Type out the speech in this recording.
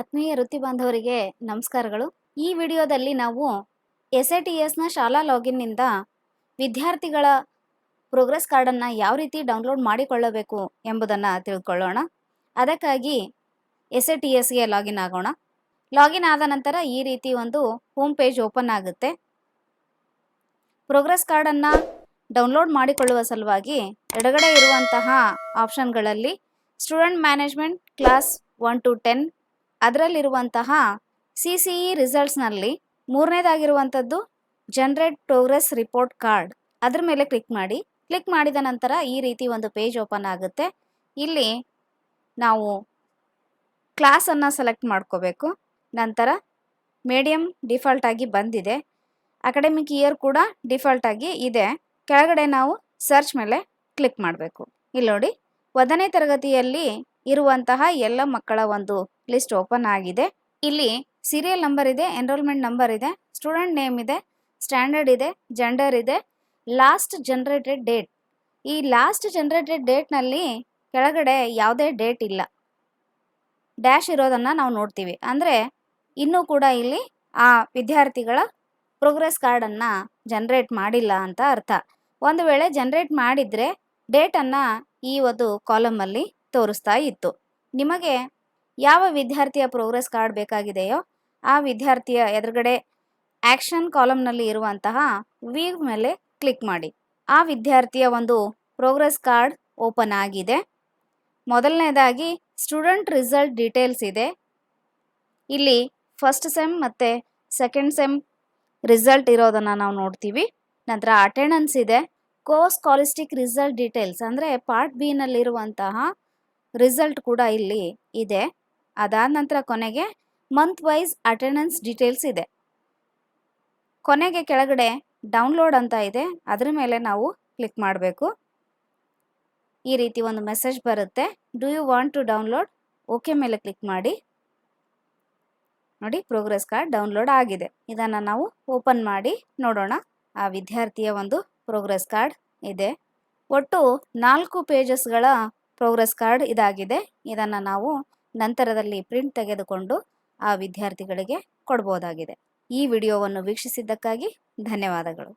ಆತ್ಮೀಯ ವೃತ್ತಿ ಬಾಂಧವರಿಗೆ ನಮಸ್ಕಾರಗಳು. ಈ ವಿಡಿಯೋದಲ್ಲಿ ನಾವು ಎಸ್ ಐ ಟಿ ಎಸ್ನ ಶಾಲಾ ಲಾಗಿನ್ನಿಂದ ವಿದ್ಯಾರ್ಥಿಗಳ ಪ್ರೋಗ್ರೆಸ್ ಕಾರ್ಡನ್ನು ಯಾವ ರೀತಿ ಡೌನ್ಲೋಡ್ ಮಾಡಿಕೊಳ್ಳಬೇಕು ಎಂಬುದನ್ನು ತಿಳ್ಕೊಳ್ಳೋಣ. ಅದಕ್ಕಾಗಿ ಎಸ್ ಐ ಟಿ ಎಸ್ಗೆ ಲಾಗಿನ್ ಆಗೋಣ. ಲಾಗಿನ್ ಆದ ನಂತರ ಈ ರೀತಿ ಒಂದು ಹೋಮ್ ಪೇಜ್ ಓಪನ್ ಆಗುತ್ತೆ. ಪ್ರೋಗ್ರೆಸ್ ಕಾರ್ಡನ್ನು ಡೌನ್ಲೋಡ್ ಮಾಡಿಕೊಳ್ಳುವ ಸಲುವಾಗಿ ಎಡಗಡೆ ಇರುವಂತಹ ಆಪ್ಷನ್ಗಳಲ್ಲಿ student management class one to ten ಅದರಲ್ಲಿರುವಂತಹ C C E ರಿಸಲ್ಟ್ಸ್ನಲ್ಲಿ ಮೂರನೇದಾಗಿರುವಂಥದ್ದು ಜನರೇಟ್ ಪ್ರೋಗ್ರೆಸ್ ರಿಪೋರ್ಟ್ ಕಾರ್ಡ್ ಅದ್ರ ಮೇಲೆ ಕ್ಲಿಕ್ ಮಾಡಿ. ಕ್ಲಿಕ್ ಮಾಡಿದ ನಂತರ ಈ ರೀತಿ ಒಂದು ಪೇಜ್ ಓಪನ್ ಆಗುತ್ತೆ. ಇಲ್ಲಿ ನಾವು ಕ್ಲಾಸನ್ನು ಸೆಲೆಕ್ಟ್ ಮಾಡ್ಕೋಬೇಕು. ನಂತರ ಮೀಡಿಯಮ್ ಡಿಫಾಲ್ಟ್ ಆಗಿ ಬಂದಿದೆ. ಅಕಾಡೆಮಿಕ್ ಇಯರ್ ಕೂಡ ಡಿಫಾಲ್ಟ್ ಆಗಿ ಇದೆ. ಕೆಳಗಡೆ ನಾವು ಸರ್ಚ್ ಮೇಲೆ ಕ್ಲಿಕ್ ಮಾಡಬೇಕು. ಇಲ್ಲಿ ನೋಡಿ, ಒಂದನೇ ತರಗತಿಯಲ್ಲಿ ಇರುವಂತಹ ಎಲ್ಲ ಮಕ್ಕಳ ಒಂದು ಲಿಸ್ಟ್ ಓಪನ್ ಆಗಿದೆ. ಇಲ್ಲಿ ಸೀರಿಯಲ್ ನಂಬರ್ ಇದೆ ಎನ್ರೋಲ್ಮೆಂಟ್ ನಂಬರ್ ಇದೆ ಸ್ಟೂಡೆಂಟ್ ನೇಮ್ ಇದೆ ಸ್ಟ್ಯಾಂಡರ್ಡ್ ಇದೆ ಜೆಂಡರ್ ಇದೆ ಲಾಸ್ಟ್ ಜನರೇಟೆಡ್ ಡೇಟ್ ಈ ಲಾಸ್ಟ್ ಜನರೇಟೆಡ್ ಡೇಟ್ನಲ್ಲಿ ಕೆಳಗಡೆ ಯಾವುದೇ ಡೇಟ್ ಇಲ್ಲ. ಡ್ಯಾಶ್ ಇರೋದನ್ನು ನಾವು ನೋಡ್ತೀವಿ. ಅಂದರೆ ಇನ್ನೂ ಕೂಡ ಇಲ್ಲಿ ಆ ವಿದ್ಯಾರ್ಥಿಗಳ ಪ್ರೋಗ್ರೆಸ್ ಕಾರ್ಡನ್ನು ಜನ್ರೇಟ್ ಮಾಡಿಲ್ಲ ಅಂತ ಅರ್ಥ. ಒಂದು ವೇಳೆ ಜನ್ರೇಟ್ ಮಾಡಿದರೆ ಡೇಟನ್ನು ಈ ಒಂದು ಕಾಲಮಲ್ಲಿ ತೋರಿಸ್ತಾ ಇತ್ತು. ನಿಮಗೆ ಯಾವ ವಿದ್ಯಾರ್ಥಿಯ ಪ್ರೋಗ್ರೆಸ್ ಕಾರ್ಡ್ ಬೇಕಾಗಿದೆಯೋ ಆ ವಿದ್ಯಾರ್ಥಿಯ ಎದುರುಗಡೆ ಆ್ಯಕ್ಷನ್ ಕಾಲಮ್ನಲ್ಲಿ ಇರುವಂತಹ ವೀವ್ ಮೇಲೆ ಕ್ಲಿಕ್ ಮಾಡಿ. ಆ ವಿದ್ಯಾರ್ಥಿಯ ಒಂದು ಪ್ರೋಗ್ರೆಸ್ ಕಾರ್ಡ್ ಓಪನ್ ಆಗಿದೆ. ಮೊದಲನೇದಾಗಿ ಸ್ಟೂಡೆಂಟ್ ರಿಸಲ್ಟ್ ಡೀಟೇಲ್ಸ್ ಇದೆ. ಇಲ್ಲಿ ಫಸ್ಟ್ ಸೆಮ್ ಮತ್ತು ಸೆಕೆಂಡ್ ಸೆಮ್ ರಿಸಲ್ಟ್ ಇರೋದನ್ನು ನಾವು ನೋಡ್ತೀವಿ. ನಂತರ ಅಟೆಂಡೆನ್ಸ್ ಇದೆ. ಕೋರ್ಸ್ ಕಾಲಿಸ್ಟಿಕ್ ರಿಸಲ್ಟ್ ಡೀಟೇಲ್ಸ್ ಅಂದರೆ ಪಾರ್ಟ್ ಬಿ ನಲ್ಲಿರುವಂತಹ ರಿಸಲ್ಟ್ ಕೂಡ ಇಲ್ಲಿ ಇದೆ. ಅದಾದ ನಂತರ ಕೊನೆಗೆ ಮಂತ್ ವೈಸ್ ಅಟೆಂಡೆನ್ಸ್ ಡೀಟೇಲ್ಸ್ ಇದೆ. ಕೊನೆಗೆ ಕೆಳಗಡೆ ಡೌನ್ಲೋಡ್ ಅಂತ ಇದೆ. ಅದರ ಮೇಲೆ ನಾವು ಕ್ಲಿಕ್ ಮಾಡಬೇಕು. ಈ ರೀತಿ ಒಂದು ಮೆಸೇಜ್ ಬರುತ್ತೆ. Do you want to download okay ಮೇಲೆ ಕ್ಲಿಕ್ ಮಾಡಿ. ನೋಡಿ ಪ್ರೋಗ್ರೆಸ್ ಕಾರ್ಡ್ ಡೌನ್ಲೋಡ್ ಆಗಿದೆ. ಇದನ್ನು ನಾವು ಓಪನ್ ಮಾಡಿ ನೋಡೋಣ. ಆ ವಿದ್ಯಾರ್ಥಿಯ ಒಂದು ಪ್ರೋಗ್ರೆಸ್ ಕಾರ್ಡ್ ಇದೆ. ಒಟ್ಟು ನಾಲ್ಕು ಪೇಜಸ್ಗಳ ಪ್ರೋಗ್ರೆಸ್ ಕಾರ್ಡ್ ಇದಾಗಿದೆ. ಇದನ್ನು ನಾವು ನಂತರದಲ್ಲಿ ಪ್ರಿಂಟ್ ತೆಗೆದುಕೊಂಡು ಆ ವಿದ್ಯಾರ್ಥಿಗಳಿಗೆ ಕೊಡ್ಬೋದಾಗಿದೆ. ಈ ವಿಡಿಯೋವನ್ನು ವೀಕ್ಷಿಸಿದ್ದಕ್ಕಾಗಿ ಧನ್ಯವಾದಗಳು.